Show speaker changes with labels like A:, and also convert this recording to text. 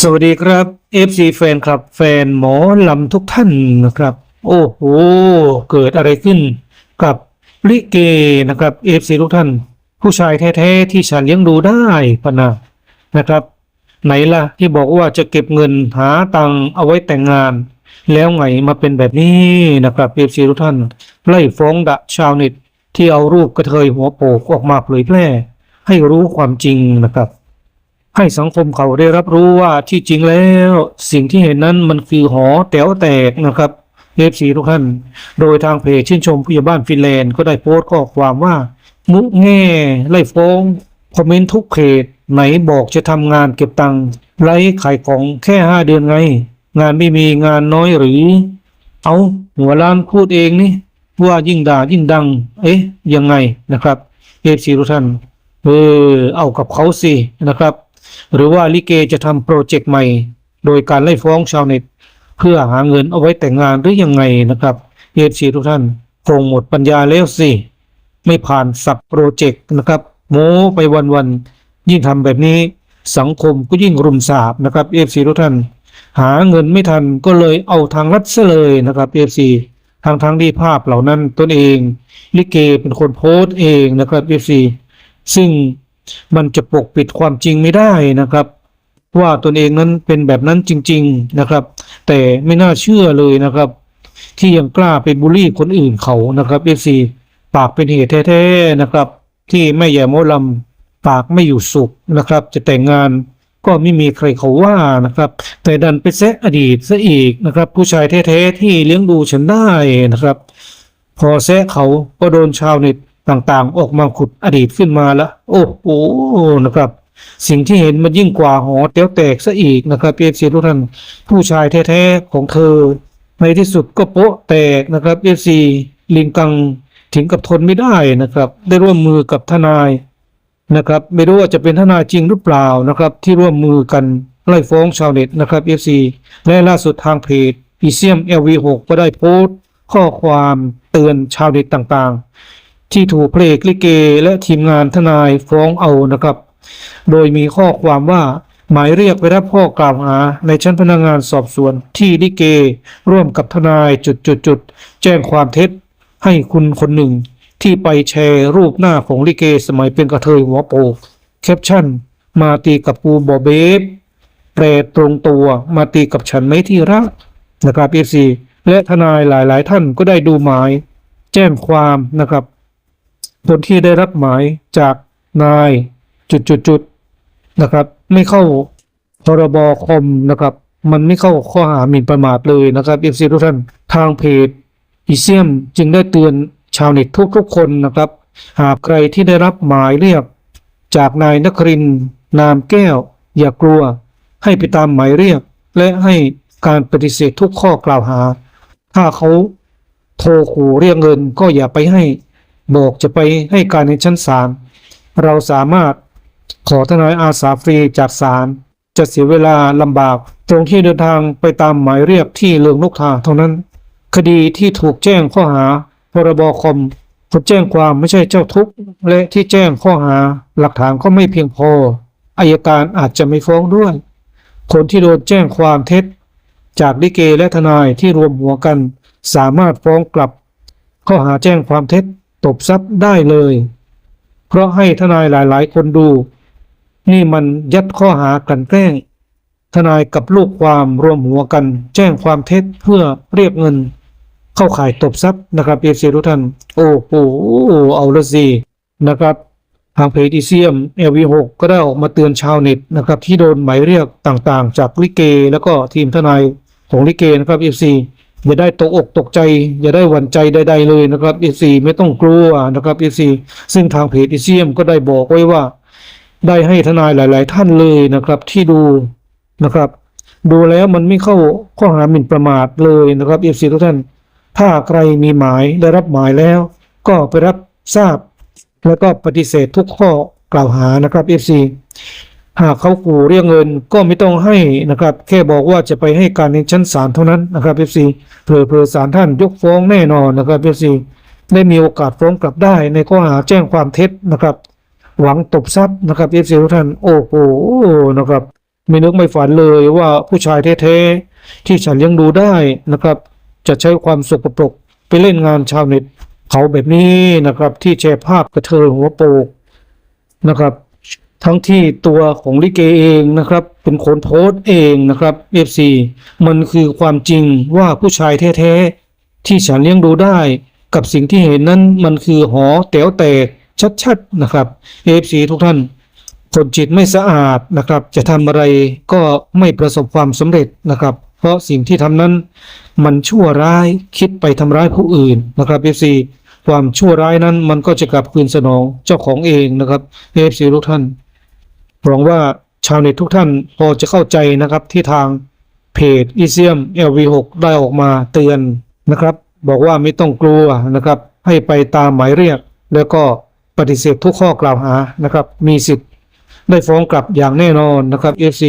A: สวัสดีครับ FC แฟนคลับแฟนหมอลำทุกท่านนะครับ โอ้โห เกิดอะไรขึ้นกับลิเกนะครับ FC ทุกท่าน ผู้ชายแท้ๆที่ฉันเลี้ยงดูได้พนะนะครับ ไหนล่ะที่บอกว่าจะเก็บเงินหาตังเอาไว้แต่งงาน แล้วไงมาเป็นแบบนี้นะครับ FC ทุกท่านไล่ฟ้องดะชาวเน็ตที่เอารูปกระเทยหัวโปกออกมาเผยแพร่ ให้รู้ความจริงนะครับ ให้สังคมเขาได้รับรู้ว่าที่จริงแล้ว สิ่งที่เห็นนั้นมันคือหอแต๋วแตกนะครับเอฟซีทุกท่าน โดยทางเพจชื่นชมผู้ใหญ่บ้านฟินแลนด์ก็ได้โพสต์ข้อความว่า มุกแง่ไล่ฟ้องคอมเมนต์ทุกเพจไหนบอกจะทำงานเก็บตังค์ไล่ขายของแค่ห้าเดือนไง งานไม่มีงานน้อยหรือ เอาหัวล้านพูดเองนี่ว่ายิ่งด่ายิ่งดัง เอ๊ะยังไงนะครับเอฟซีทุกท่านเออเอากับเขาสินะครับ หรือว่าลิเกจะทำโปรเจกต์ใหม่ โดยการไล่ฟ้องชาวเน็ต เพื่อหาเงินเอาไว้แต่งงานหรือยังไงนะครับเอฟซีทุกท่านคงหมดปัญญาแล้วสิ ไม่ผ่านสับโปรเจกต์นะครับโม้ไปวันๆยิ่งทำแบบนี้สังคมก็ยิ่งรุมสาบนะครับเอฟซีทุกท่าน หาเงินไม่ทันก็เลยเอาทางลัดซะเลยนะครับเอฟซีทางทางที่ภาพเหล่านั้นตนเอง ลิเกเป็นคนโพสต์เองนะครับเอฟซีซึ่ง มันจะปกปิดความจริงไม่ได้นะครับ ว่าตนเองนั้นเป็นแบบนั้นจริง ๆนะครับ แต่ไม่น่าเชื่อเลยนะครับ ที่ยังกล้าไปบูลลี่คนอื่นเขานะครับเอฟซีปากเป็นเหตุแท้ๆนะครับ ที่แม่ใหญ่โมลำปากไม่อยู่สุขนะครับ จะแต่งงานก็ไม่มีใครเขาว่านะครับ แต่ดันไปแซะอดีตซะอีกนะครับ ผู้ชายแท้ๆที่เลี้ยงดูฉันได้นะครับ พอแซะเขาก็โดนชาวเน็ต ต่างๆ ออกมาขุดอดีตขึ้นมาแล้ว โอ้โหนะครับ สิ่งที่เห็นมันยิ่งกว่าหอเตี้ยวแตกซะอีกนะครับเอฟซีทุกท่านผู้ชายแท้ๆของเธอ ในที่สุดก็โป๊ะแตกนะครับเอฟซีลิงกังถึงกับทนไม่ได้นะครับ ได้ร่วมมือกับทนายนะครับ ไม่รู้ว่าจะเป็นทนายจริงหรือเปล่านะครับ ที่ร่วมมือกันไล่ฟ้องชาวเน็ตนะครับเอฟซีและล่าสุดทางเพจอีเซียม LV6 ก็ได้โพสต์ข้อความเตือนชาวเน็ตต่างๆ ที่ถูกเพลงลิเกและทีมงานทนายฟ้องเอานะครับ โดยมีข้อความว่าหมายเรียกไปรับข้อกล่าวหาในชั้นพนักงานสอบสวนที่ลิเก ร่วมกับทนายจุดจุดจุดแจ้งความเท็จ ให้คุณคนหนึ่ง ที่ไปแชร์รูปหน้าของลิเกสมัยเป็นกระเทยหัวโปกแคปชั่น มาตีกับกูบอเบฟแปลตรงตัวมาตีกับฉันไหมที่รักนะครับเอฟซีและทนายหลาย ๆ ท่านก็ได้ดูหมาย แจ้งความนะครับ คนที่ได้รับหมายจากนายจุดจุดจุดๆนะครับ ไม่เข้าพรบคอมนะครับ มันไม่เข้าข้อหาหมิ่นประมาทเลยนะครับเอฟซีทุกท่านทางเพจอีเซียมจึงได้เตือนชาวเน็ตทุกๆคนนะครับ หากใครที่ได้รับหมายเรียก จากนายนครินนามแก้ว อย่ากลัว ให้ไปตามหมายเรียก และให้การปฏิเสธทุกข้อกล่าวหา ถ้าเขาโทรขู่เรียกเงินก็อย่าไปให้ บอกจะไปให้การในชั้นศาลเราสามารถขอทนายอาสาฟรีจากศาลจะเสียเวลาลำบากตรงที่เดินทางไปตามหมายเรียกที่เลืองนกทาเท่านั้น คดีที่ถูกแจ้งข้อหาพรบคอมคนแจ้งความไม่ใช่เจ้าทุกข์และที่แจ้งข้อหาหลักฐานก็ไม่เพียงพออายการอาจจะไม่ฟ้องด้วย คนที่โดนแจ้งความเท็จ จากลิเกและทนายที่รวมหัวกัน สามารถฟ้องกลับ ข้อหาแจ้งความเท็จ ตบทรัพย์ได้เลย เพราะให้ทนายหลาย ๆ คนดู นี่มันยัดข้อหากันแกล้ง ทนายกับลูกความรวมหัวกัน แจ้งความเท็จเพื่อเรียกเงิน เข้าข่ายตบทรัพย์นะครับเอฟซีทุกท่าน โอ้โหเอาละสินะครับทางเพจอีเซียม LV6 ก็ได้ออกมาเตือนชาวเน็ตนะครับที่โดนหมายเรียกต่างๆ จากลิเก แล้วก็ทีมทนายของลิเกนะครับ FC อย่าได้ตกอกตกใจ อย่าได้หวั่นใจใดๆเลยนะครับ FC ไม่ต้องกลัวนะครับ FC ซึ่งทางเพจอีเซียมก็ได้บอกไว้ว่า ได้ให้ทนายหลาย ๆ ท่านเลยนะครับ ที่ดูนะครับ ดูแล้วมันไม่เข้าข้อหาหมิ่นประมาทเลยนะครับ FC ทุกท่าน ถ้าใครมีหมายได้รับหมายแล้ว ก็ไปรับทราบ แล้วก็ปฏิเสธทุกข้อกล่าวหานะครับ FC หากเขาขู่เรียกเงินก็ไม่ต้องให้นะครับ แค่บอกว่าจะไปให้การในชั้นศาลเท่านั้นนะครับ FC เผื่อเผื่อศาลท่านยกฟ้องแน่นอนนะครับ FC ได้มีโอกาสฟ้องกลับได้ในข้อหาแจ้งความเท็จนะครับ หวังตบทรัพย์นะครับ FC ทุกท่านโอ้โหนะครับ ไม่นึกไม่ฝันเลยว่าผู้ชายแท้ๆที่ฉันเลี้ยงดูได้นะครับ จะใช้ความสกปรกไปเล่นงานชาวเน็ตเขาแบบนี้นะครับ ที่แชร์ภาพกระเทยหัวโปกนะครับ ทั้งที่ตัวของลิเกเองนะครับ เป็นคนโพสต์เองนะครับ FC มันคือความจริงว่าผู้ชายแท้ๆ ที่ฉันเลี้ยงดูได้ กับสิ่งที่เห็นนั้นมันคือหอแต๋วแตกชัดๆนะครับ FC ทุกท่านคนจิตไม่สะอาดนะครับ จะทำอะไรก็ไม่ประสบความสำเร็จนะครับ เพราะสิ่งที่ทำนั้น มันชั่วร้ายคิดไปทำร้ายผู้อื่นนะครับ FC ความชั่วร้ายนั้นมันก็จะกลับคืนสนองเจ้าของเองนะครับ FC ทุกท่าน หวังว่าชาวเน็ตทุกท่านพอจะเข้าใจนะครับที่ทางเพจอีเซียม LV6 ได้ออกมาเตือนนะครับ บอกว่าไม่ต้องกลัวนะครับ ให้ไปตามหมายเรียก แล้วก็ปฏิเสธทุกข้อกล่าวหานะครับ มีสิทธิ์ได้ฟ้องกลับอย่างแน่นอนนะครับ FC